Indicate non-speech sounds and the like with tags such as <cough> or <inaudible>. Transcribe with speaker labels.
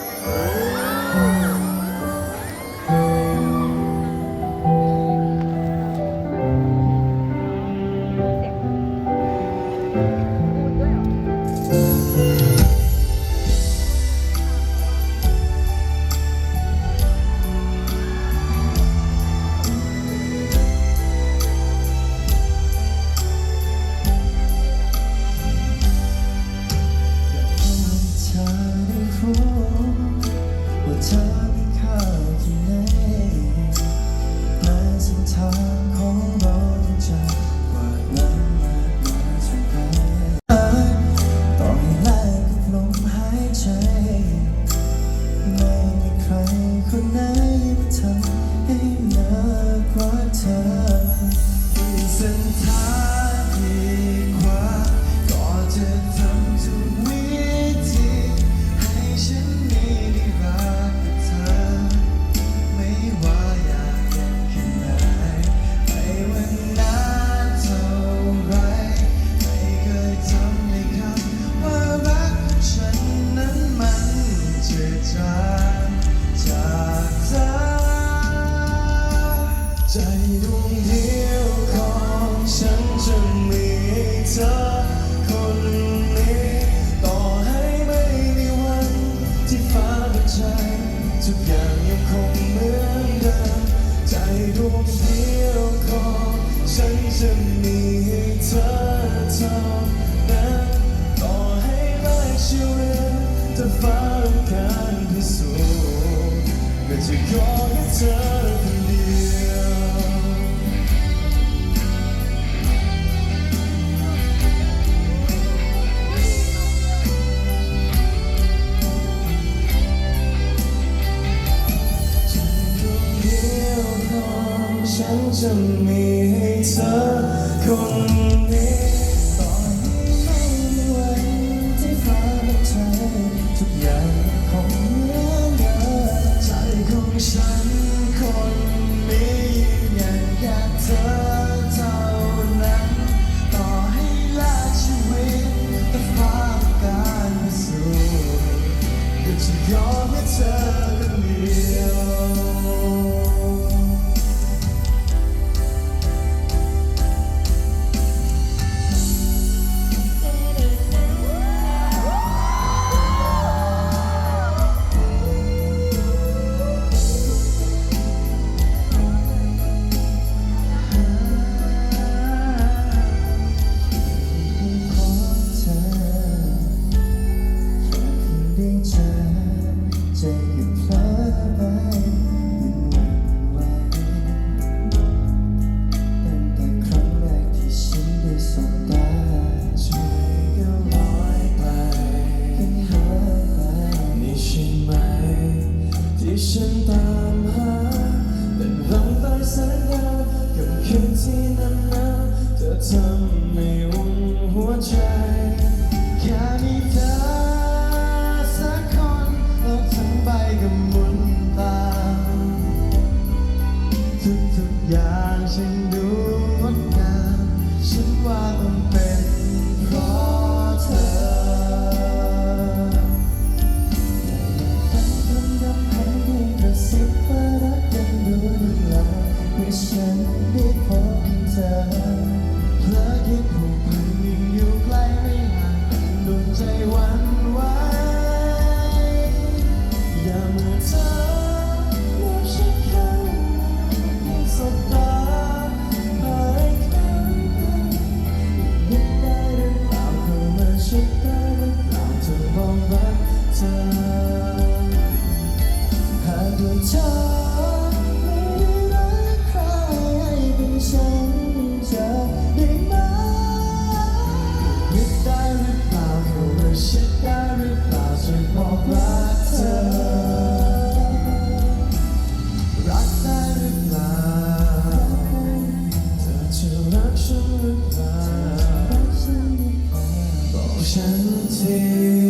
Speaker 1: you <laughs> จะขอแค่เธอคนเดียวฉันจะมีให้เธอคนเดียว ที่ฉันตามหาแต่นรังใต้แสงดาวกับคืนที่นั้น ฉัราจะลองรักเธอหากเธอ 身体